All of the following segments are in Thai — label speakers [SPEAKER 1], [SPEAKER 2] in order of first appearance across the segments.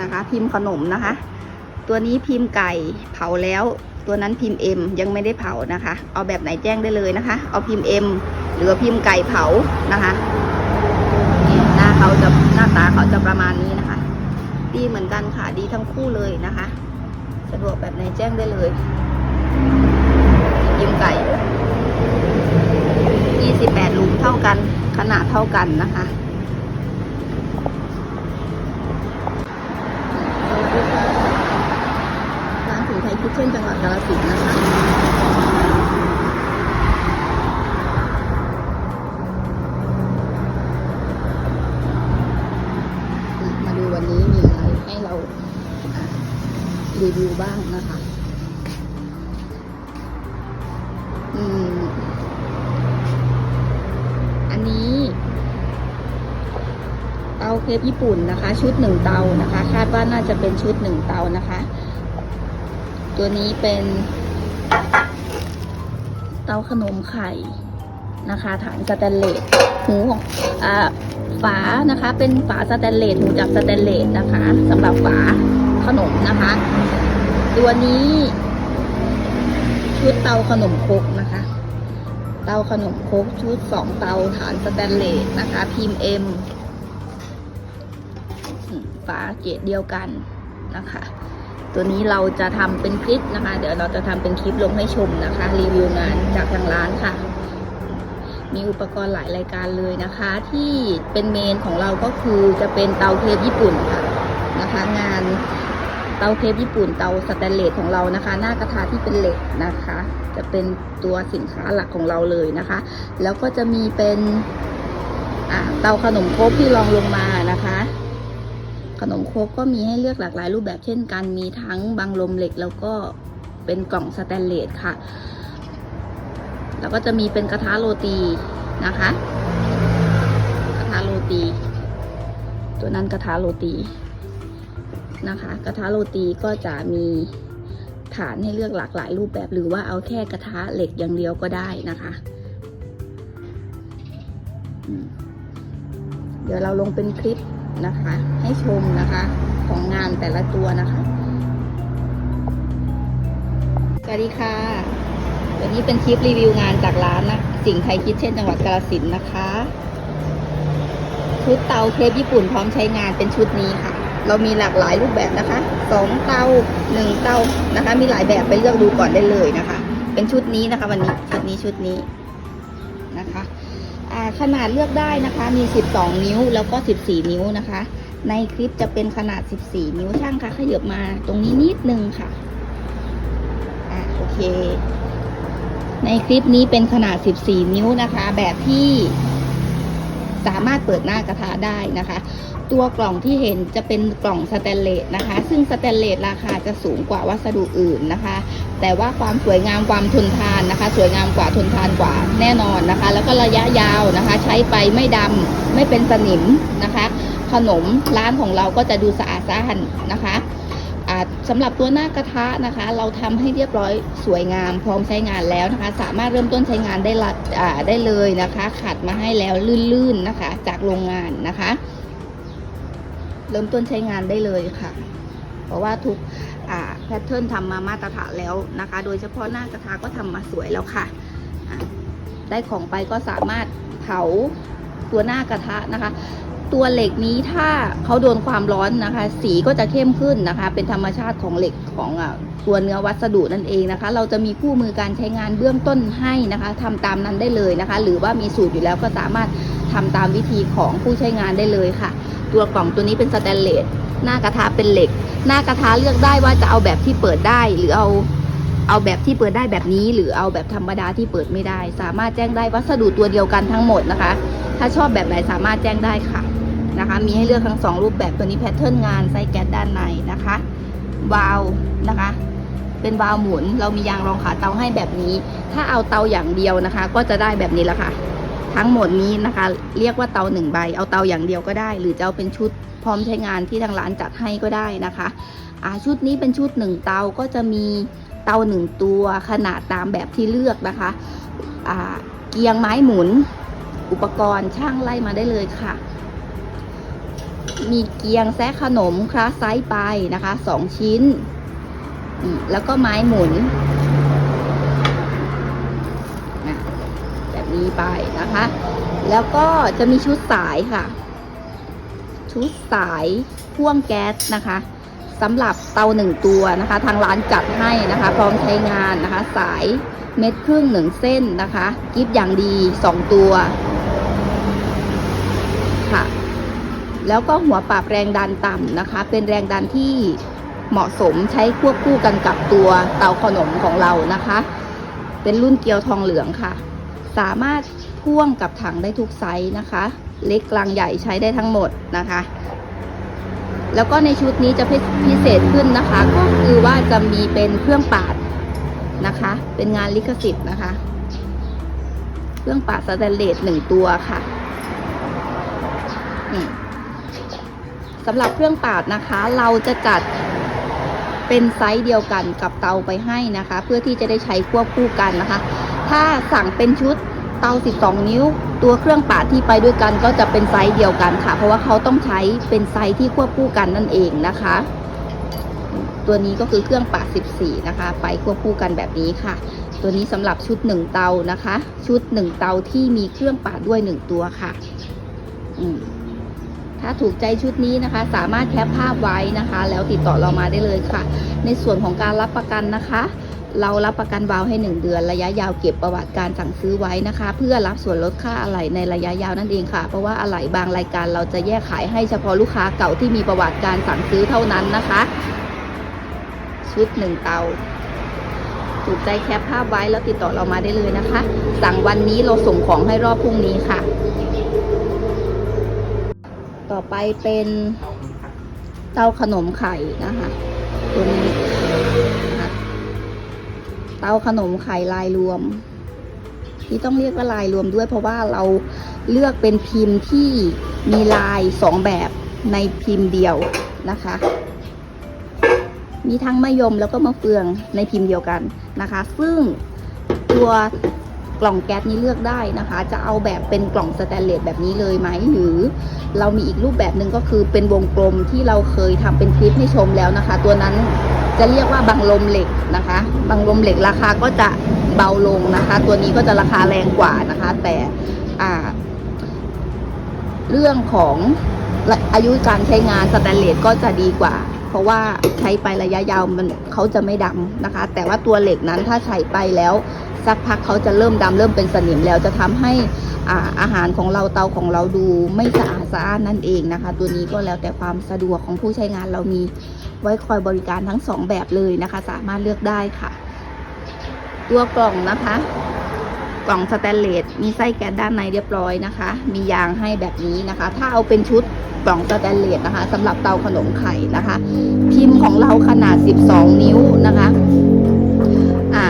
[SPEAKER 1] นะคะ พิมพ์ขนมนะคะ ตัวนี้พิมพ์ไก่เผาแล้ว ตัวนั้นพิมพ์เอ็มยังไม่ได้เผานะคะ เอาแบบไหนแจ้งได้เลยนะคะ เอาพิมพ์เอ็มหรือพิมพ์ไก่เผานะคะหน้าเขาจะหน้าตาเขาจะประมาณนี้นะคะ ดีเหมือนกันค่ะดีทั้งคู่เลยนะคะ สะดวกแบบไหนแจ้งได้เลยพิมพ์ไก่28ลุมเท่ากันขนาดเท่ากันนะคะ ร้านถึงไทยคิท เช่นจังหวัดกาฬสินธุ์นะคะมาดูวันนี้มีอะไรให้เรารีวิวบ้างนะคะ อืม อันนี้เตาเครปญี่ปุ่นนะคะ ชุดหนึ่งเตานะคะ คาดว่าน่าจะเป็นชุดหนึ่งเตานะคะ ตัวนี้เป็นเตาขนมไข่นะคะฐานสแตนเลสหูของอ่าฝานะคะ เป็นฝาสแตนเลสหูจับสแตนเลสนะคะสำหรับฝาขนมนะคะ ตัวนี้ชุดเตาขนมครกนะคะ เตาขนมครกชุดสองเตาฐานสแตนเลสนะคะ พิมพ์เอ็มฝาเกรดเดียวกันนะคะ ตัวนี้เราจะทำเป็นคลิปนะคะ เดี๋ยวเราจะทำเป็นคลิปลงให้ชมนะคะ รีวิวงานจากทางร้านค่ะ มีอุปกรณ์หลายรายการเลยนะคะ ที่เป็นเมนของเราก็คือจะเป็นเตาเครปญี่ปุ่นค่ะนะคะ งานเตาเครปญี่ปุ่นเตาสแตนเลสของเรานะคะ หน้ากระทะที่เป็นเหล็กนะคะ จะเป็นตัวสินค้าหลักของเราเลยนะคะ แล้วก็จะมีเป็นเตาขนมครกที่รองลงมานะคะ ขนมครกก็มีให้เลือกหลากหลายรูปแบบเช่นกัน มีทั้งบังลมเหล็กแล้วก็เป็นกล่องสแตนเลสค่ะ แล้วก็จะมีเป็นกระทะโรตีนะคะ กระทะโรตี ตัวนั้นกระทะโรตีนะคะ กระทะโรตีก็จะมีฐานให้เลือกหลากหลายรูปแบบหรือว่าเอาแค่กระทะเหล็กอย่างเดียวก็ได้นะคะ เดี๋ยวเราลงเป็นคลิป นะคะ ให้ชมนะคะของงานแต่ละตัวนะคะ สวัสดีค่ะ วันนี้เป็นคลิปรีวิวงานจากร้านนะสิงไทยคิดเช่นจังหวัดกาฬสินนะคะ ชุดเตาเครปญี่ปุ่นพร้อมใช้งานเป็นชุดนี้ค่ะ เรามีหลากหลายรูปแบบนะคะสองเตาหนึ่งเตานะคะ มีหลายแบบไปเลือกดูก่อนได้เลยนะคะ เป็นชุดนี้นะคะ วันนี้ชุดนี้ชุดนี้นะคะ ขนาดเลือกได้นะคะ มี 12 นิ้วแล้วก็ 14 นิ้วนะคะ ในคลิปจะเป็นขนาด 14 นิ้วช่างคะขยับมาตรงนี้นิดนึงค่ะอะโอเค ในคลิปนี้เป็นขนาด 14 นิ้วนะคะ แบบที่ สามารถเปิดหน้ากระทะได้นะคะ ตัวกล่องที่เห็นจะเป็นกล่องสแตนเลสนะคะ ซึ่งสแตนเลสราคาจะสูงกว่าวัสดุอื่นนะคะ แต่ว่าความสวยงามความทนทานนะคะ สวยงามกว่าทนทานกว่าแน่นอนนะคะ แล้วก็ระยะยาวนะคะ ใช้ไปไม่ดำไม่เป็นสนิมนะคะ ขนมร้านของเราก็จะดูสะอาดสะอาดนะคะ สำหรับตัวหน้ากระทะนะคะ เราทำให้เรียบร้อยสวยงามพร้อมใช้งานแล้วนะคะ สามารถเริ่มต้นใช้งานได้ละได้เลยนะคะ ขัดมาให้แล้วลื่นๆนะคะ จากโรงงานนะคะ เริ่มต้นใช้งานได้เลยค่ะ เพราะว่าทุกแพทเทิร์นทำมามาตรฐานแล้วนะคะ โดยเฉพาะหน้ากระทะก็ทำมาสวยแล้วค่ะ ได้ของไปก็สามารถเผาตัวหน้ากระทะนะคะ ตัวเหล็กนี้ถ้าเขาโดนความร้อนนะคะ สีก็จะเข้มขึ้นนะคะ เป็นธรรมชาติของเหล็กของอะตัวเนื้อวัสดุนั่นเองนะคะ เราจะมีคู่มือการใช้งานเบื้องต้นให้นะคะทำตามนั้นได้เลยนะคะ หรือว่ามีสูตรอยู่แล้วก็สามารถทำตามวิธีของผู้ใช้งานได้เลยค่ะ ตัวกล่องตัวนี้เป็นสแตนเลสหน้ากระทะเป็นเหล็ก หน้ากระทะเลือกได้ว่าจะเอาแบบที่เปิดได้หรือเอา เอาแบบที่เปิดได้แบบนี้ หรือเอาแบบธรรมดาที่เปิดไม่ได้ สามารถแจ้งได้วัสดุตัวเดียวกันทั้งหมดนะคะ ถ้าชอบแบบไหนสามารถแจ้งได้ค่ะนะคะ มีให้เลือกทั้งสองรูปแบบตัวนี้แพทเทิร์นงานไส้แก๊สด้านในนะคะวาล์วนะคะ เป็นวาล์วหมุน เรามียางรองขาเตาให้แบบนี้ ถ้าเอาเตาอย่างเดียวนะคะ ก็จะได้แบบนี้แหละค่ะ ทั้งหมดนี้นะคะ เรียกว่าเตาหนึ่งใบ เอาเตาอย่างเดียวก็ได้ หรือจะเอาเป็นชุดพร้อมใช้งานที่ทางร้านจัดให้ก็ได้นะคะชุดนี้เป็นชุดหนึ่งเตาก็จะมี เตาหนึ่งตัวขนาดตามแบบที่เลือกนะคะเกียงไม้หมุน อุปกรณ์ช่างไล่มาได้เลยค่ะ มีเกียงแซะขนมคลาสไซส์ไปนะคะสองชิ้น แล้วก็ไม้หมุนแบบนี้ไปนะคะ แล้วก็จะมีชุดสายค่ะ ชุดสายพ่วงแก๊สนะคะ สำหรับเตาหนึ่งตัวนะคะ ทางร้านจัดให้นะคะ พร้อมใช้งานนะคะ สายเม็ดครึ่งหนึ่งเส้นนะคะกิฟอย่างดีสองตัวค่ะ แล้วก็หัวปรับแรงดันต่ำนะคะ เป็นแรงดันที่เหมาะสมใช้ควบคู่กันกับตัวเตาขนมของเรานะคะ เป็นรุ่นเกลียวทองเหลืองค่ะ สามารถพ่วงกับถังได้ทุกไซส์นะคะ เล็กกลางใหญ่ใช้ได้ทั้งหมดนะคะ แล้วก็ในชุดนี้จะพิเศษขึ้นนะคะ ก็คือว่าจะมีเป็นเครื่องปาดนะคะ เป็นงานลิขสิทธิ์นะคะ เครื่องปาดสแตนเลสหนึ่งตัวค่ะสำหรับเครื่องปาดนะคะ เราจะจัดเป็นไซส์เดียวกันกับเตาไปให้นะคะ เพื่อที่จะได้ใช้ควบคู่กันนะคะ ถ้าสั่งเป็นชุด เตา 12 นิ้ว ตัวเครื่องปาดที่ไปด้วยกันก็จะเป็นไซส์เดียวกันค่ะ เพราะว่าเขาต้องใช้เป็นไซส์ที่ควบคู่กันนั่นเองนะคะ ตัวนี้ก็คือเครื่องปาด 14 นะคะ ไปควบคู่กันแบบนี้ค่ะ ตัวนี้สำหรับชุด 1 เตานะคะ ชุด 1 เตาที่มีเครื่องปาดด้วย 1 ตัวค่ะถ้าถูกใจชุดนี้นะคะ สามารถแคปภาพไว้นะคะ แล้วติดต่อเรามาได้เลยค่ะ ในส่วนของการรับประกันนะคะ เรารับประกันวาวให้ 1 เดือน ระยะยาวเก็บประวัติการสั่งซื้อไว้นะคะ เพื่อรับส่วนลดค่าอะไหล่ในระยะยาวนั่นเองค่ะ เพราะว่าอะไหล่บางรายการเราจะแยกขายให้เฉพาะลูกค้าเก่าที่มีประวัติการสั่งซื้อเท่านั้นนะคะ ชุด 1 เตาถูกใจแคปภาพไว้แล้วติดต่อเรามาได้เลยนะคะ สั่งวันนี้เราส่งของให้รอบพรุ่งนี้ค่ะ ต่อไปเป็นเตาขนมไข่นะคะตัวนี้ เตาขนมไข่ลายรวม ที่ต้องเรียกว่าลายรวมด้วย เพราะว่าเราเลือกเป็นพิมพ์ที่มีลายสองแบบในพิมพ์เดียวนะคะ มีทั้งมะยมแล้วก็มะเฟืองในพิมพ์เดียวกันนะคะ ซึ่งตัวกล่องแก๊สนี้เลือกได้นะคะ จะเอาแบบเป็นกล่องสแตนเลสแบบนี้เลยไหมหรือเรามีอีกรูปแบบหนึ่งก็คือเป็นวงกลมที่เราเคยทำเป็นคลิปให้ชมแล้วนะคะ ตัวนั้นจะเรียกว่าบังลมเหล็กนะคะ บังลมเหล็กราคาก็จะเบาลงนะคะ ตัวนี้ก็จะราคาแรงกว่านะคะ แต่อ่าเรื่องของอายุการใช้งานสแตนเลสก็จะดีกว่า เพราะว่าใช้ไประยะยาวมันเขาจะไม่ดำนะคะ แต่ว่าตัวเหล็กนั้นถ้าใช้ไปแล้วสักพักเขาจะเริ่มดำเริ่มเป็นสนิมแล้วจะทำให้อาอาหารของเราเตาของเราดูไม่สะอาดสะอาดนั่นเองนะคะ ตัวนี้ก็แล้วแต่ความสะดวกของผู้ใช้งานเรามีไว้คอยบริการทั้งสองแบบเลยนะคะ สามารถเลือกได้ค่ะ ตัวกล่องนะคะ กล่องสแตนเลสมีไส้แก๊สด้านในเรียบร้อยนะคะ มียางให้แบบนี้นะคะ ถ้าเอาเป็นชุดกล่องสแตนเลสนะคะสำหรับเตาขนมไข่นะคะ พิมพ์ของเราขนาด 12 นิ้วนะคะอ่า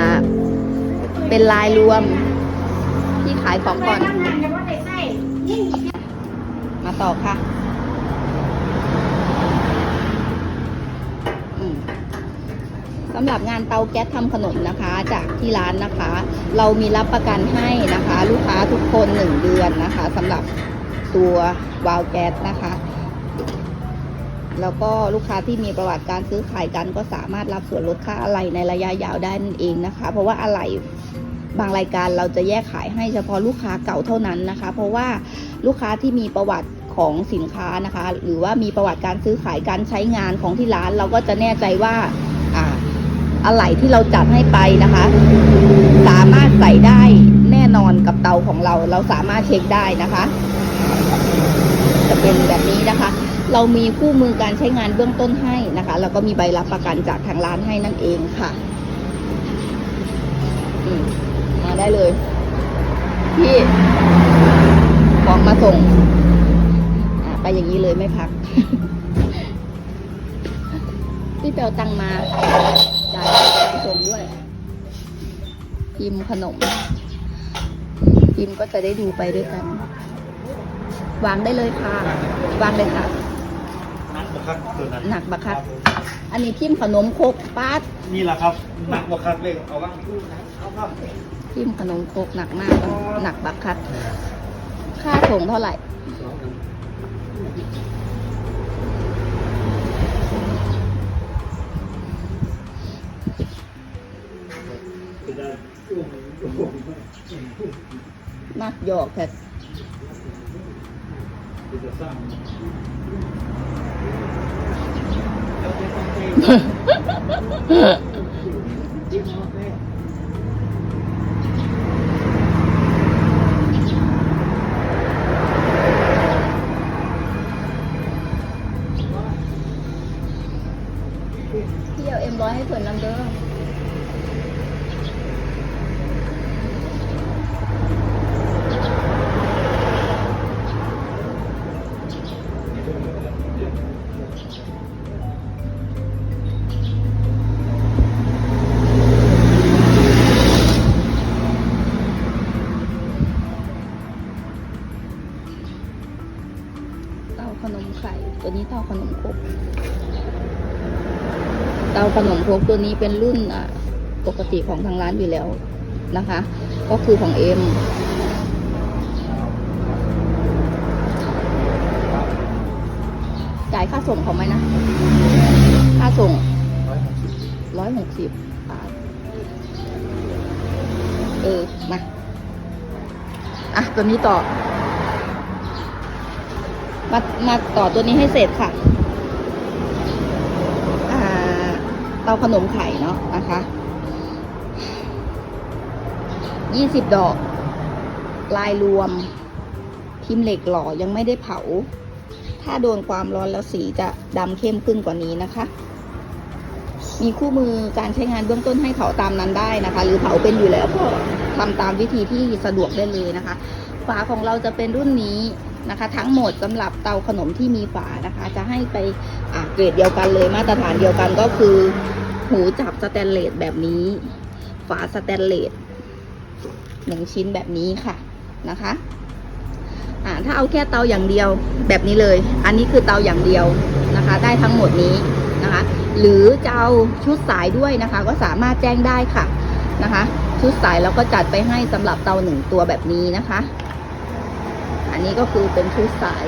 [SPEAKER 1] เป็นลายรวมที่ขายของก่อน มาต่อค่ะอืมสำหรับงานเตาแก๊สทำขนมนะคะ จากที่ร้านนะคะ เรามีรับประกันให้นะคะ ลูกค้าทุกคนหนึ่งเดือนนะคะสำหรับตัววาล์วแก๊สนะคะ แล้วก็ลูกค้าที่มีประวัติการซื้อขายกันก็สามารถรับส่วนลดค่าอะไหล่ในระยะยาวได้นั่นเองนะคะ เพราะว่าอะไหล่บางรายการเราจะแยกขายให้เฉพาะลูกค้าเก่าเท่านั้นนะคะ เพราะว่าลูกค้าที่มีประวัติของสินค้านะคะ หรือว่ามีประวัติการซื้อขายการใช้งานของที่ร้าน เราก็จะแน่ใจว่า อะไหล่ที่เราจัดให้ไปนะคะ สามารถใส่ได้แน่นอนกับเตาของเรา เราสามารถเช็คได้นะคะ จะเป็นแบบนี้นะคะ เรามีคู่มือการใช้งานเบื้องต้นให้นะคะแล้วก็มีใบรับประกันจากทางร้านให้นั่นเองค่ะมาได้เลยพี่ของมาส่งไปอย่างนี้เลยไม่พัก พี่เปลตังมา จ่ายส่งด้วย พิมพ์ขนม พิมพ์ก็จะได้ดูไปด้วยกัน วางได้เลยค่ะ วางเลยค่ะ
[SPEAKER 2] นักบคักตัวนั้น
[SPEAKER 1] หนักบักคักอันนี้พิมพ์ขนมครกป้าด
[SPEAKER 2] นี่แหละครับนักบคักเลยเอาว่างพูดนะเอาครับ
[SPEAKER 1] พิมพ์ขนมครกหนักมากหนักบักคักค่าส่งเท่าไหร่ มากกหยอกแท้ที่
[SPEAKER 2] จะสร้
[SPEAKER 1] ขนมครกตัวนี้เป็นรุ่นปกติของทางร้านอยู่แล้วนะคะ ก็คือของเอ็มจ่ายค่าส่งเขาไหมนะ ค่าส่ง
[SPEAKER 2] ร้อยหกสิบ
[SPEAKER 1] ร้อยหกสิบบาท เออ มา อะ ตัวนี้ต่อ มา มาต่อตัวนี้ให้เสร็จค่ะ อ่า เตาขนมไข่เนาะนะคะยี่สิบดอก ลายรวม พิมพ์เหล็กหล่อยังไม่ได้เผา ถ้าโดนความร้อนแล้วสีจะดำเข้มขึ้นกว่านี้นะคะ มีคู่มือการใช้งานเบื้องต้นให้เผาตามนั้นได้นะคะ หรือเผาเป็นอยู่แล้วก็ทำตามวิธีที่สะดวกได้เลยนะคะ ฝาของเราจะเป็นรุ่นนี้นะคะ ทั้งหมดสำหรับเตาขนมที่มีฝานะคะ จะให้ไป อ่าเกรดเดียวกันเลยมาตรฐานเดียวกันก็คือ หูจับสแตนเลสแบบนี้ ฝาสแตนเลสหนึ่งชิ้นแบบนี้ค่ะนะคะอ่าถ้าเอาแค่เตาอย่างเดียวแบบนี้เลย อันนี้คือเตาอย่างเดียวนะคะ ได้ทั้งหมดนี้นะคะ หรือจะเอาชุดสายด้วยนะคะ ก็สามารถแจ้งได้ค่ะนะคะ ชุดสายเราก็จัดไปให้สำหรับเตาหนึ่งตัวแบบนี้นะคะ อันนี้ก็คือเป็นชุดสาย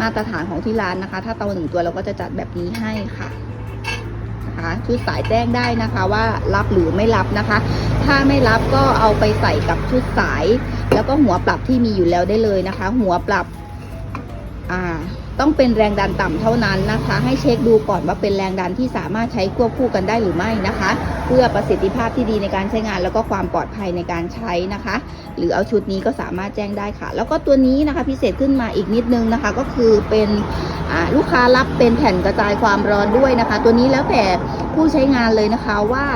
[SPEAKER 1] มาตรฐานของที่ร้านนะคะ ถ้าเตาหนึ่งตัวเราก็จะจัดแบบนี้ให้ค่ะนะคะชุดสายแจ้งได้นะคะว่ารับหรือไม่รับนะคะ ถ้าไม่รับก็เอาไปใส่กับชุดสาย แล้วก็หัวปรับที่มีอยู่แล้วได้เลยนะคะ หัวปรับ อ่า ต้องเป็นแรงดันต่ำเท่านั้นนะคะ ให้เช็คดูก่อนว่าเป็นแรงดันที่สามารถใช้ควบคู่กันได้หรือไม่นะคะ เพื่อประสิทธิภาพที่ดีในการใช้งาน แล้วก็ความปลอดภัยในการใช้นะคะ หรือเอาชุดนี้ก็สามารถแจ้งได้ค่ะ แล้วก็ตัวนี้นะคะพิเศษขึ้นมาอีกนิดนึงนะคะ ก็คือเป็นลูกค้ารับเป็นแผ่นกระจายความร้อนด้วยนะคะ ตัวนี้แล้วแต่ผู้ใช้งานเลยนะคะว่า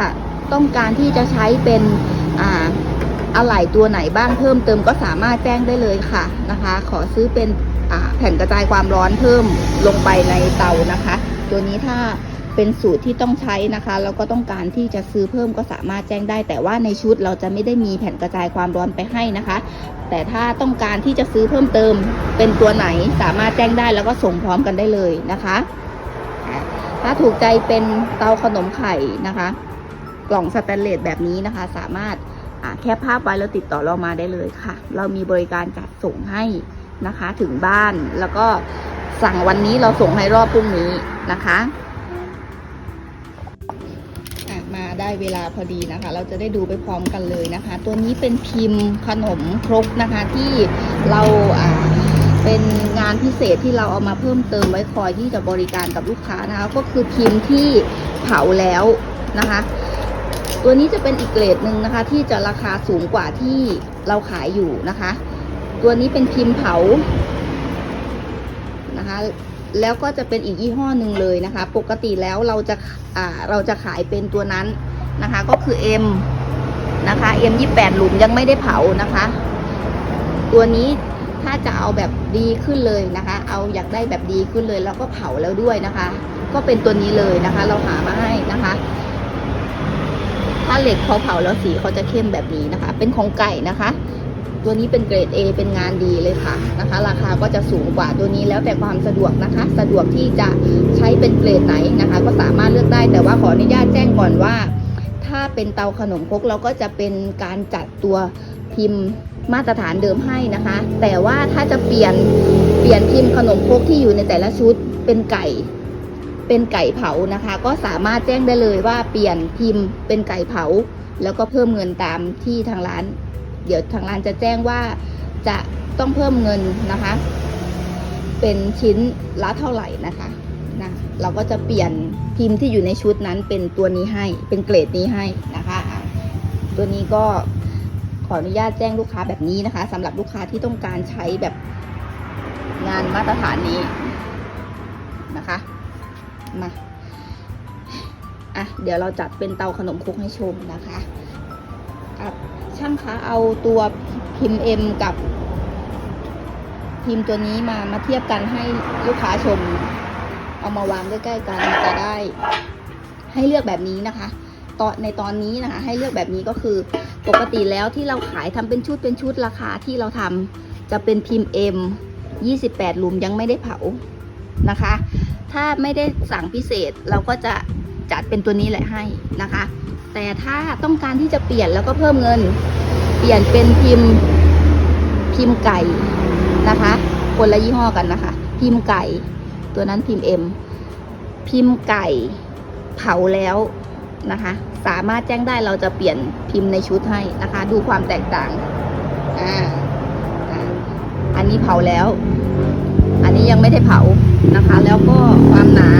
[SPEAKER 1] ต้องการที่จะใช้เป็นอะไหล่ตัวไหนบ้างเพิ่มเติมก็สามารถแจ้งได้เลยค่ะนะคะ ขอซื้อเป็น แผ่นกระจายความร้อนเพิ่มลงไปในเตานะคะ ตัวนี้ถ้าเป็นสูตรที่ต้องใช้นะคะแล้วก็ต้องการที่จะซื้อเพิ่มก็สามารถแจ้งได้ แต่ว่าในชุดเราจะไม่ได้มีแผ่นกระจายความร้อนไปให้นะคะ แต่ถ้าต้องการที่จะซื้อเพิ่มเติมเป็นตัวไหนสามารถแจ้งได้แล้วก็ส่งพร้อมกันได้เลยนะคะ ถ้าถูกใจเป็นเตาขนมไข่นะคะ กล่องสแตนเลสแบบนี้นะคะ สามารถแค่ภาพไว้แล้วติดต่อเรามาได้เลยค่ะ เรามีบริการจัดส่งให้ นะคะ ถึงบ้านแล้วก็สั่งวันนี้เราส่งให้รอบพรุ่งนี้นะคะมาได้เวลาพอดีนะคะ เราจะได้ดูไปพร้อมกันเลยนะคะ ตัวนี้เป็นพิมพ์ขนมครกนะคะที่เราอ่าเป็นงานพิเศษที่เราเอามาเพิ่มเติมไว้คอยที่จะบริการกับลูกค้านะคะ ก็คือพิมพ์ที่เผาแล้วนะคะ ตัวนี้จะเป็นอีกเกรดหนึ่งนะคะ ที่จะราคาสูงกว่าที่เราขายอยู่นะคะ ตัวนี้เป็นพิมพ์เผานะคะ แล้วก็จะเป็นอีกยี่ห้อหนึ่งเลยนะคะ ปกติแล้วเราจะอ่าเราจะขายเป็นตัวนั้นนะคะ ก็คือ M นะคะ M ยี่แปดหลุมยังไม่ได้เผานะคะ ตัวนี้ถ้าจะเอาแบบดีขึ้นเลยนะคะ เอาอยากได้แบบดีขึ้นเลย แล้วก็เผาแล้วด้วยนะคะ ก็เป็นตัวนี้เลยนะคะ เราหามาให้นะคะ ถ้าเหล็กพอเผาแล้วสีเขาจะเข้มแบบนี้นะคะ เป็นของไก่นะคะ ตัวนี้เป็นเกรด A เป็นงานดีเลยค่ะนะคะ ราคาก็จะสูงกว่าตัวนี้แล้วแต่ความสะดวกนะคะ สะดวกที่จะใช้เป็นเกรดไหนนะคะ ก็สามารถเลือกได้แต่ว่าขออนุญาตแจ้งก่อนว่า ถ้าเป็นเตาขนมครกเราก็จะเป็นการจัดตัวพิมพ์มาตรฐานเดิมให้นะคะ แต่ว่าถ้าจะเปลี่ยนเปลี่ยนพิมพ์ขนมครกที่อยู่ในแต่ละชุดเป็นไก่เป็นไก่เผานะคะ ก็สามารถแจ้งได้เลยว่าเปลี่ยนพิมพ์เป็นไก่เผา แล้วก็เพิ่มเงินตามที่ทางร้าน เดี๋ยวทางร้านจะแจ้งว่าจะต้องเพิ่มเงินนะคะ เป็นชิ้นละเท่าไหร่นะคะนะเราก็จะเปลี่ยนพิมพ์ที่อยู่ในชุดนั้นเป็นตัวนี้ให้เป็นเกรดนี้ให้นะคะตัวนี้ก็ขออนุญาตแจ้งลูกค้าแบบนี้นะคะสำหรับลูกค้าที่ต้องการใช้แบบงานมาตรฐานนี้นะคะมาอะเดี๋ยวเราจัดเป็นเตาขนมครกให้ชมนะคะอะ ช่างคะเอาตัวพิมพ์ M กับพิมพ์ตัวนี้มามาเทียบกันให้ลูกค้าชม เอามาวางใกล้ๆกันจะได้ ให้เลือกแบบนี้นะคะตอนในตอนนี้นะคะ ให้เลือกแบบนี้ก็คือปกติแล้วที่เราขายทำเป็นชุดเป็นชุดราคาที่เราทำจะเป็นพิมพ์ M 28หลุมยังไม่ได้เผานะคะ ถ้าไม่ได้สั่งพิเศษเราก็จะจัดเป็นตัวนี้แหละให้นะคะ แต่ถ้าต้องการที่จะเปลี่ยนแล้วก็เพิ่มเงิน เปลี่ยนเป็นพิมพ์พิมพ์ไก่นะคะ คนละยี่ห้อกันนะคะ พิมพ์ไก่ ตัวนั้นพิมพ์ M พิมพ์ไก่เผาแล้วนะคะ สามารถแจ้งได้เราจะเปลี่ยนพิมพ์ในชุดให้นะคะ ดูความแตกต่างอ่าอันนี้เผาแล้ว อันนี้ยังไม่ได้เผานะคะ แล้วก็ความหนา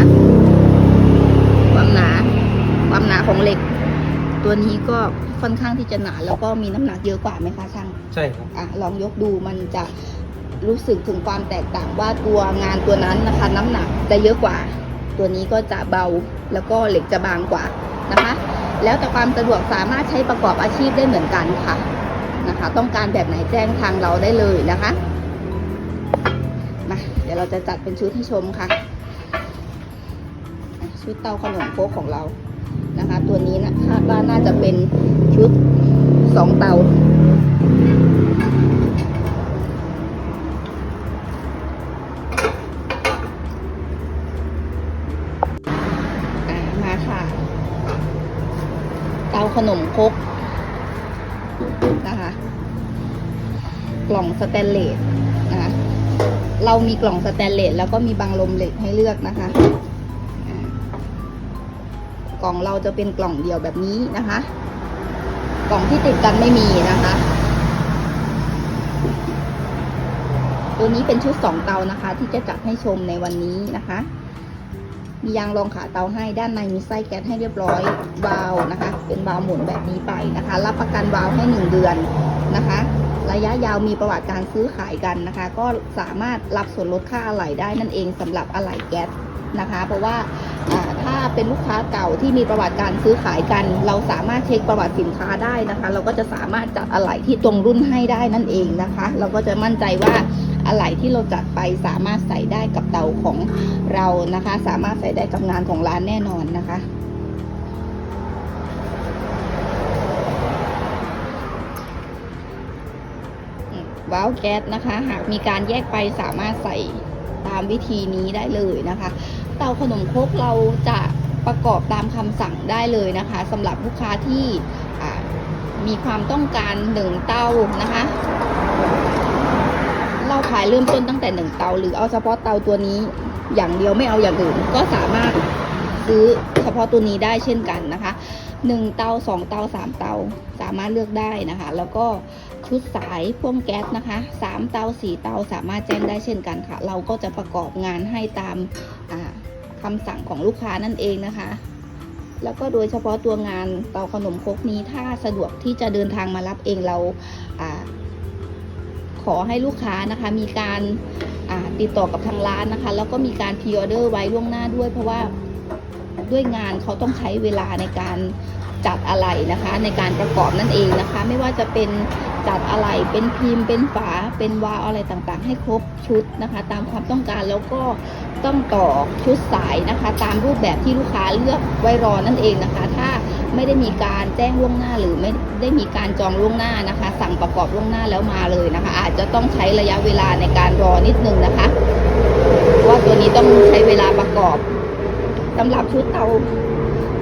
[SPEAKER 1] ความหนา ความหนาของเหล็ก ตัวนี้ก็ค่อนข้างที่จะหนาแล้วก็มีน้ำหนักเยอะกว่าไหมคะช่าง
[SPEAKER 2] ใช่ครับ
[SPEAKER 1] อะลองยกดูมันจะรู้สึกถึงความแตกต่างว่าตัวงานตัวนั้นนะคะ น้ำหนักจะเยอะกว่า ตัวนี้ก็จะเบาแล้วก็เหล็กจะบางกว่านะคะ แล้วแต่ความสะดวกสามารถใช้ประกอบอาชีพได้เหมือนกันค่ะนะคะ ต้องการแบบไหนแจ้งทางเราได้เลยนะคะมาเดี๋ยวเราจะจัดเป็นชุดให้ชมค่ะอะชุดเตาขนมโคกของเรา นะคะ ตัวนี้นะคาดว่าน่าจะเป็นชุดสองเตาอ่ามาค่ะ เตาขนมครกนะคะ กล่องสแตนเลสนะคะเรามีกล่องสแตนเลสแล้วก็มีบังลมเหล็กให้เลือกนะคะ กล่องเราจะเป็นกล่องเดียวแบบนี้นะคะ กล่องที่ติดกันไม่มีนะคะ ตัวนี้เป็นชุดสองเตานะคะ ที่จะจัดให้ชมในวันนี้นะคะมียางรองขาเตาให้ด้านในมีไส้แก๊สให้เรียบร้อยวาล์วนะคะ เป็นวาล์วหมุนแบบนี้ไปนะคะ รับประกันวาล์วให้หนึ่งเดือนนะคะ ระยะยาวมีประวัติการซื้อขายกันนะคะ ก็สามารถรับส่วนลดค่าอะไหล่ได้นั่นเองสำหรับอะไหล่แก๊ส นะคะ เพราะว่าถ้าเป็นลูกค้าเก่าที่มีประวัติการซื้อขายกัน เราสามารถเช็คประวัติสินค้าได้นะคะ เราก็จะสามารถจัดอะไหล่ที่ตรงรุ่นให้ได้นั่นเองนะคะ เราก็จะมั่นใจว่าอะไหล่ที่เราจัดไปสามารถใส่ได้กับเตาของเรานะคะ สามารถใส่ได้กับงานของร้านแน่นอนนะคะว้าวแก๊สนะคะ หากมีการแยกไปสามารถใส่ตามวิธีนี้ได้เลยนะคะ เตาขนมครกเราจะประกอบตามคำสั่งได้เลยนะคะสำหรับลูกค้าที่มีความต้องการหนึ่งเตานะคะ เราขายเริ่มต้นตั้งแต่หนึ่งเตา หรือเอาเฉพาะเตาตัวนี้อย่างเดียวไม่เอาอย่างอื่น ก็สามารถซื้อเฉพาะตัวนี้ได้เช่นกันนะคะหนึ่งเตาสองเตาสามเตาสามารถเลือกได้นะคะ แล้วก็ชุดสายพ่วงแก๊สนะคะสามเตาสี่เตาสามารถแจ้งได้เช่นกันค่ะ เราก็จะประกอบงานให้ตามา คำสั่งของลูกค้านั่นเองนะคะ แล้วก็โดยเฉพาะตัวงานเตาขนมครกนี้ถ้าสะดวกที่จะเดินทางมารับเองเราอขอให้ลูกค้านะคะมีการติดต่อกับทางร้านนะคะ แล้วก็มีการพรีออเดอร์ไว้ล่วงหน้าด้วย เพราะว่าด้วยงานเขาต้องใช้เวลาในการ จัดอะไหล่นะคะ ในการประกอบนั่นเองนะคะ ไม่ว่าจะเป็นจัดอะไหล่เป็นพิมพ์ เป็นฝาเป็นวาอะไรต่างๆ ให้ครบชุดนะคะ ตามความต้องการแล้วก็ต้องต่อชุดสายนะคะ ตามรูปแบบที่ลูกค้าเลือกไว้รอนั่นเองนะคะ ถ้าไม่ได้มีการแจ้งล่วงหน้าหรือไม่ได้มีการจองล่วงหน้านะคะ สั่งประกอบล่วงหน้าแล้วมาเลยนะคะ อาจจะต้องใช้ระยะเวลาในการรอนิดนึงนะคะว่าตัวนี้ต้องใช้เวลาประกอบสำหรับชุดเตา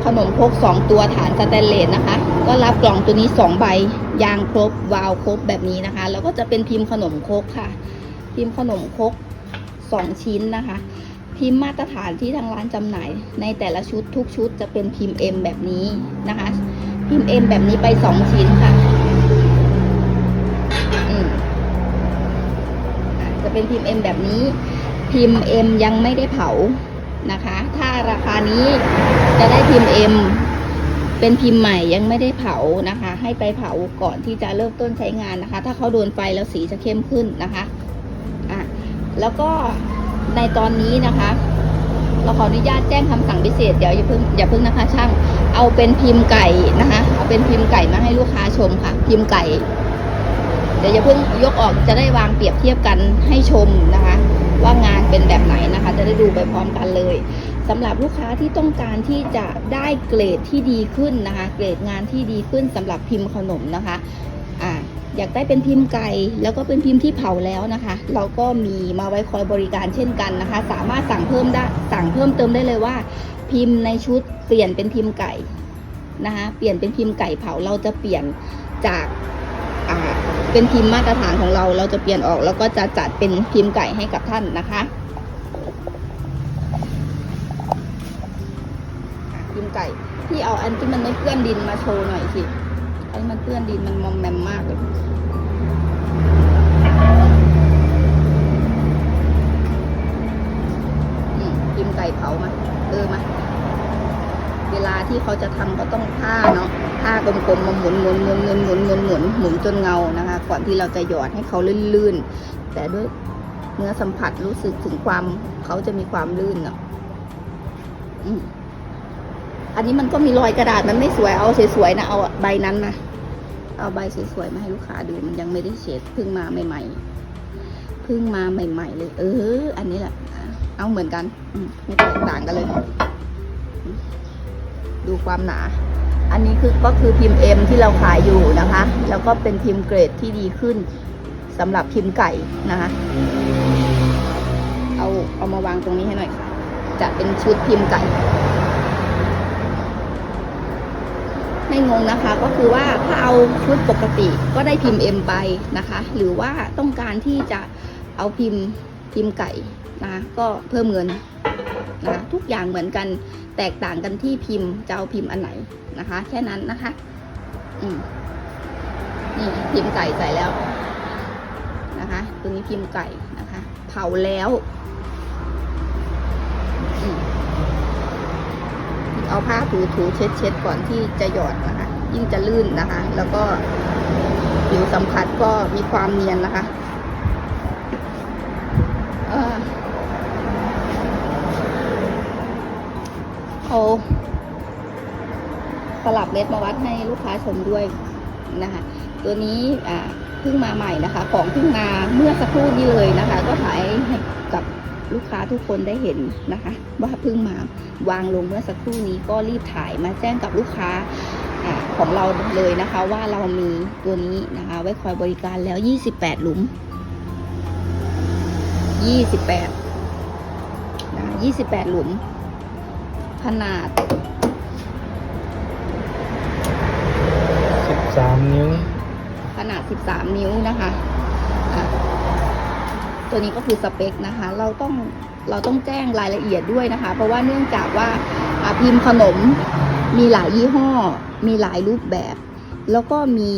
[SPEAKER 1] ขนมพก2 ตัวฐานสแตนเลสนะคะ ก็รับกล่องตัวนี้ 2 ใบ ยางครบ วาลวครบแบบนี้นะคะ แล้วก็จะเป็นพิมพ์ขนมคกค่ะ พิมพ์ขนมครก2 ชิ้นนะคะ พิมพ์มาตรฐานที่ทางร้านจำหน่าย ในแต่ละชุดทุกชุดจะเป็นพิมพ์ M แบบนี้นะคะ พิมพ์ M แบบนี้ไป 2 ชิ้นค่ะจะเป็นพิมพ์ M แบบนี้ พิมพ์ M ยังไม่ได้เผา นะคะ ถ้าราคานี้จะได้พิมพ์ M เป็นพิมพ์ใหม่ยังไม่ได้เผานะคะ ให้ไปเผาก่อนที่จะเริ่มต้นใช้งานนะคะ ถ้าเขาโดนไฟแล้วสีจะเข้มขึ้นนะคะอะแล้วก็ในตอนนี้นะคะ เราขออนุญาตแจ้งคำสั่งพิเศษเดี๋ยวอย่าเพิ่งอย่าเพิ่งนะคะ ช่างเอาเป็นพิมพ์ไก่นะคะ เอาเป็นพิมพ์ไก่มาให้ลูกค้าชมค่ะ พิมพ์ไก่ เดี๋ยวอย่าเพิ่งยกออกจะได้วางเปรียบเทียบกันให้ชมนะคะ ว่างาน ได้ดูไปพร้อมกันเลยสำหรับลูกค้าที่ต้องการที่จะได้เกรดที่ดีขึ้นนะคะ เกรดงานที่ดีขึ้นสำหรับพิมพ์ขนมนะคะอ่าอยากได้เป็นพิมพ์ไก่แล้วก็เป็นพิมพ์ที่เผาแล้วนะคะ เราก็มีมาไว้คอยบริการเช่นกันนะคะ สามารถสั่งเพิ่มได้สั่งเพิ่มเติมได้เลยว่า พิมพ์ในชุดเปลี่ยนเป็นพิมพ์ไก่นะคะเปลี่ยนเป็นพิมพ์ไก่เผาเราจะเปลี่ยนจากเป็นพิมพ์มาตรฐานของเรา เราจะเปลี่ยนออกแล้วก็จะจัดเป็นพิมพ์ไก่ให้กับท่านนะคะ ไก่ที่เอาอันที่มันไม่เปื้อนดินมาโชว์หน่อยสิไอ้มันเปื้อนดินมันมอมแมมมากเลยอืมพิมไก่เผามาเออมาเวลาที่เขาจะทำก็ต้องผ้าเนาะผ้ากลมๆมาหมุนหมุนหมุนหมุนหมุนหมุนหมุนหมุนจนเงานะคะ ก่อนที่เราจะหยอดให้เขาลื่นๆ แต่ด้วยเนื้อสัมผัสรู้สึกถึงความเขาจะมีความลื่นเนาะอืม อันนี้มันก็มีรอยกระดาษมันไม่สวยเอาสวยๆนะเอาใบนั้นมาเอาใบสวยๆมาให้ลูกค้าดูมันยังไม่ได้เช็ดเพิ่งมาใหม่ๆเพิ่งมาใหม่ ๆ เลย เออ อันนี้แหละเอาเหมือนกันอืมไม่แตกต่างกันเลย ดูความหนา อันนี้คือก็คือพิมพ์ M ที่เราขายอยู่นะคะ แล้วก็เป็นพิมพ์เกรดที่ดีขึ้นสำหรับพิมพ์ไก่นะคะ เอาเอามาวางตรงนี้ให้หน่อยค่ะ จะเป็นชุดพิมพ์ไก่ ไม่งงนะคะ ก็คือว่าถ้าเอาชุดปกติก็ได้พิมพ์ M ไปนะคะ หรือว่าต้องการที่จะเอาพิมพ์พิมพ์ไก่นะก็เพิ่มเงินนะทุกอย่างเหมือนกันแตกต่างกันที่พิมพ์จะเอาพิมพ์อันไหนนะคะ แค่นั้นนะคะ อืมนี่พิมพ์ไก่ใส่แล้วนะคะ ตัวนี้พิมพ์ไก่นะคะ เผาแล้วอืม เอาผ้าถูถูเช็ดเช็ดก่อนที่จะหยอดนะคะ ยิ่งจะลื่นนะคะ แล้วก็ผิวสัมผัสก็มีความเนียนนะคะเอาสลับเม็ดมาวัดให้ลูกค้าชมด้วยนะคะ ตัวนี้อ่าเพิ่งมาใหม่นะคะ ของเพิ่งมาเมื่อสักครู่นี้เลยนะคะ ก็ถ่ายให้กับ ลูกค้าทุกคนได้เห็นนะคะ ว่าเพิ่งมาวางลงเมื่อสักครู่นี้ก็รีบถ่ายมาแจ้งกับลูกค้าอาของเราเลยนะคะ ว่าเรามีตัวนี้นะคะ ไว้คอยบริการแล้ว 28 หลุม 28นะ28 หลุม ขนาด
[SPEAKER 3] สิบสามนิ้ว
[SPEAKER 1] ขนาด 13 นิ้วนะคะอะ ตัวนี้ก็คือสเปคนะคะ เราต้องเราต้องแจ้งรายละเอียดด้วยนะคะ เพราะว่าเนื่องจากว่าพิมพ์ขนมมีหลายยี่ห้อ มีหลายรูปแบบ แล้วก็มี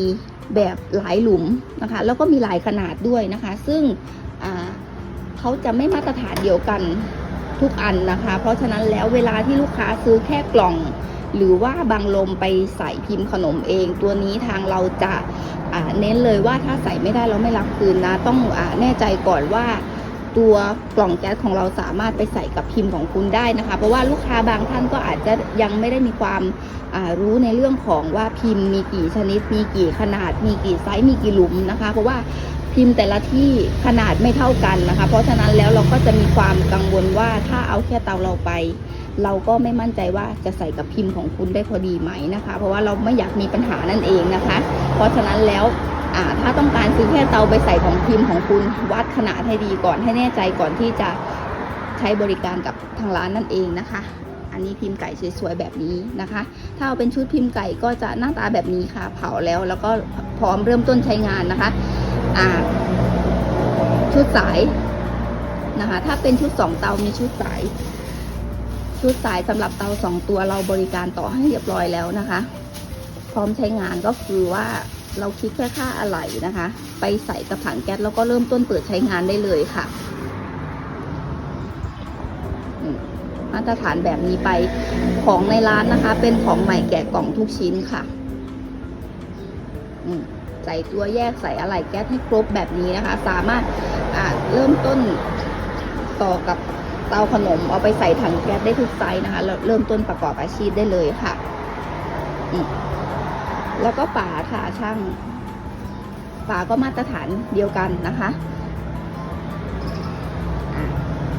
[SPEAKER 1] แบบหลายหลุมนะคะ แล้วก็มีหลายขนาดด้วยนะคะ ซึ่งเขาจะไม่มาตรฐานเดียวกันทุกอันนะคะ เพราะฉะนั้นแล้วเวลาที่ลูกค้าซื้อแค่กล่อง หรือว่าบางลมไปใส่พิมพ์ขนมเอง ตัวนี้ทางเราจะ เน้นเลยว่าถ้าใส่ไม่ได้เราไม่รับคืนนะ ต้องอแน่ใจก่อนว่าตัวกล่องแก๊สของเราสามารถไปใส่กับพิมพ์ของคุณได้นะคะ เพราะว่าลูกค้าบางท่านก็อาจจะยังไม่ได้มีความรู้ในเรื่องของว่าพิมพ์มีกี่ชนิด มีกี่ขนาด มีกี่ไซส์มีกี่หลุมนะคะ เพราะว่าพิมพ์แต่ละที่ขนาดไม่เท่ากันนะคะ เพราะฉะนั้นแล้วเราก็จะมีความกังวลว่าถ้าเอาแค่เตาเราไป เราก็ไม่มั่นใจว่าจะใส่กับพิมพ์ของคุณได้พอดีไหมนะคะ เพราะว่าเราไม่อยากมีปัญหานั่นเองนะคะ เพราะฉะนั้นแล้วถ้าต้องการซื้อแค่เตาไปใส่ของพิมพ์ของคุณวัดขนาดให้ดีก่อนให้แน่ใจก่อนที่จะใช้บริการกับทางร้านนั่นเองนะคะ อันนี้พิมพ์ไก่สวยๆแบบนี้นะคะ ถ้าเอาเป็นชุดพิมพ์ไก่ก็จะหน้าตาแบบนี้ค่ะ เผาแล้วแล้วก็พร้อมเริ่มต้นใช้งานนะคะชุดสายนะคะ ถ้าเป็นชุดสองเตามีชุดสาย ชุดสายสำหรับเตาสองตัวเราบริการต่อให้เรียบร้อยแล้วนะคะ พร้อมใช้งานก็คือว่าเราคิดแค่ค่าอะไหล่นะคะ ไปใส่กับถังแก๊สแล้วก็เริ่มต้นเปิดใช้งานได้เลยค่ะมาตรฐานแบบนี้ไปของในร้านนะคะ เป็นของใหม่แกะกล่องทุกชิ้นค่ะใส่ตัวแยกใส่อะไหล่แก๊สให้ครบแบบนี้นะคะ สามารถเริ่มต้นต่อกับ เตาขนมเอาไปใส่ถังแก๊สได้ทุกไซส์นะคะแล้วเริ่มต้นประกอบอาชีพได้เลยค่ะแล้วก็ฝาค่ะช่างฝาก็มาตรฐานเดียวกันนะคะอะ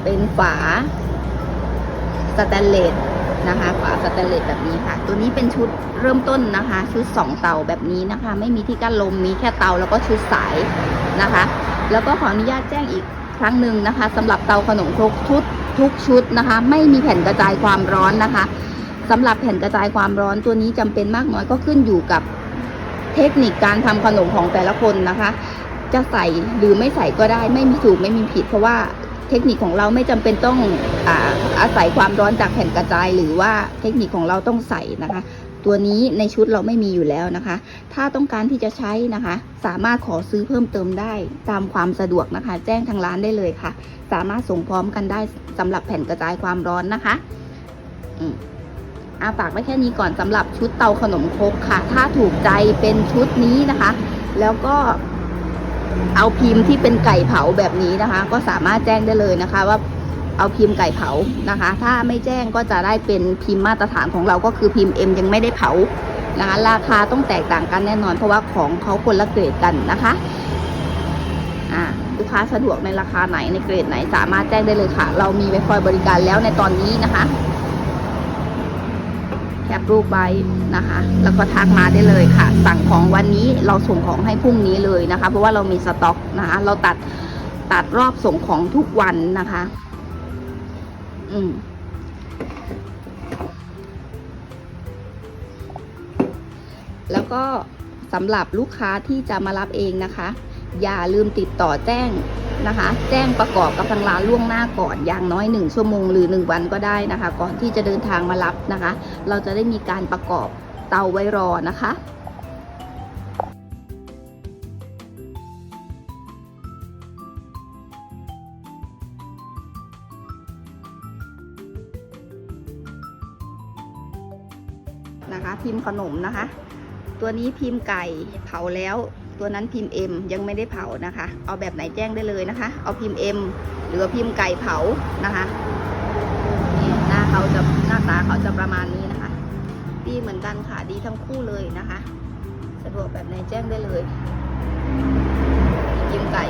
[SPEAKER 1] เป็นฝาสแตนเลสนะคะฝาสแตนเลสแบบนี้ค่ะ ตัวนี้เป็นชุดเริ่มต้นนะคะ ชุดสองเตาแบบนี้นะคะ ไม่มีที่กั้นลมมีแค่เตาแล้วก็ชุดสายนะคะ แล้วก็ขออนุญาตแจ้งอีก ครั้งหนึ่งนะคะสำหรับเตาขนมครกชุดทุกชุดนะคะ ไม่มีแผ่นกระจายความร้อนนะคะสำหรับแผ่นกระจายความร้อนตัวนี้จำเป็นมากน้อยก็ขึ้นอยู่กับเทคนิคการทำขนมของแต่ละคนนะคะ จะใส่หรือไม่ใส่ก็ได้ไม่มีถูกไม่มีผิด เพราะว่าเทคนิคของเราไม่จำเป็นต้องอาอาศัยความร้อนจากแผ่นกระจาย หรือว่าเทคนิคของเราต้องใส่นะคะ ตัวนี้ในชุดเราไม่มีอยู่แล้วนะคะ ถ้าต้องการที่จะใช้นะคะ สามารถขอซื้อเพิ่มเติมได้ตามความสะดวกนะคะ แจ้งทางร้านได้เลยค่ะ สามารถส่งพร้อมกันได้สำหรับแผ่นกระจายความร้อนนะคะอืมอาฝากไว้แค่นี้ก่อนสำหรับชุดเตาขนมครกค่ะ ถ้าถูกใจเป็นชุดนี้นะคะ แล้วก็เอาพิมพ์ที่เป็นไก่เผาแบบนี้นะคะ ก็สามารถแจ้งได้เลยนะคะว่า เอาพิมพ์ไก่เผานะคะ ถ้าไม่แจ้งก็จะได้เป็นพิมพ์มาตรฐานของเราก็คือพิมพ์ M ยังไม่ได้เผานะคะ ราคาต้องแตกต่างกันแน่นอน เพราะว่าของเขาคนละเกรดกันนะคะอ่าลูกค้าสะดวกในราคาไหนในเกรดไหนสามารถแจ้งได้เลยค่ะ เรามีไว้คอยบริการแล้วในตอนนี้นะคะแคปรูปไว้นะคะ แล้วก็ทักมาได้เลยค่ะ สั่งของวันนี้เราส่งของให้พรุ่งนี้เลยนะคะ เพราะว่าเรามีสต็อกนะคะ เราตัดตัดรอบส่งของทุกวันนะคะ อืมแล้วก็สำหรับลูกค้าที่จะมารับเองนะคะ อย่าลืมติดต่อแจ้งนะคะ แจ้งประกอบกับทางร้านล่วงหน้าก่อนอย่างน้อยหนึ่งชั่วโมงหรือหนึ่งวันก็ได้นะคะ ก่อนที่จะเดินทางมารับนะคะ เราจะได้มีการประกอบเตาไว้รอนะคะ ขนมนะคะ ตัวนี้พิมพ์ไก่เผาแล้ว ตัวนั้นพิมพ์ M ยังไม่ได้เผานะคะ เอาแบบไหนแจ้งได้เลยนะคะ เอาพิมพ์ M หรือพิมพ์ไก่เผานะคะนี่หน้าเขาจะหน้าตาเขาจะประมาณนี้นะคะ ดีเหมือนกันค่ะดีทั้งคู่เลยนะคะ สะดวกแบบไหนแจ้งได้เลยพิมพ์ไก่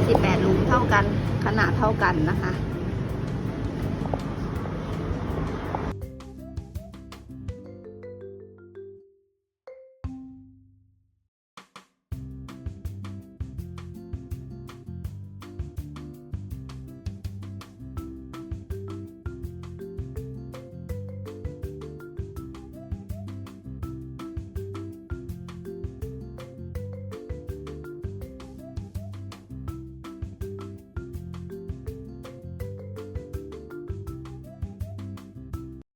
[SPEAKER 1] 28หลุมเท่ากันขนาดเท่ากันนะคะ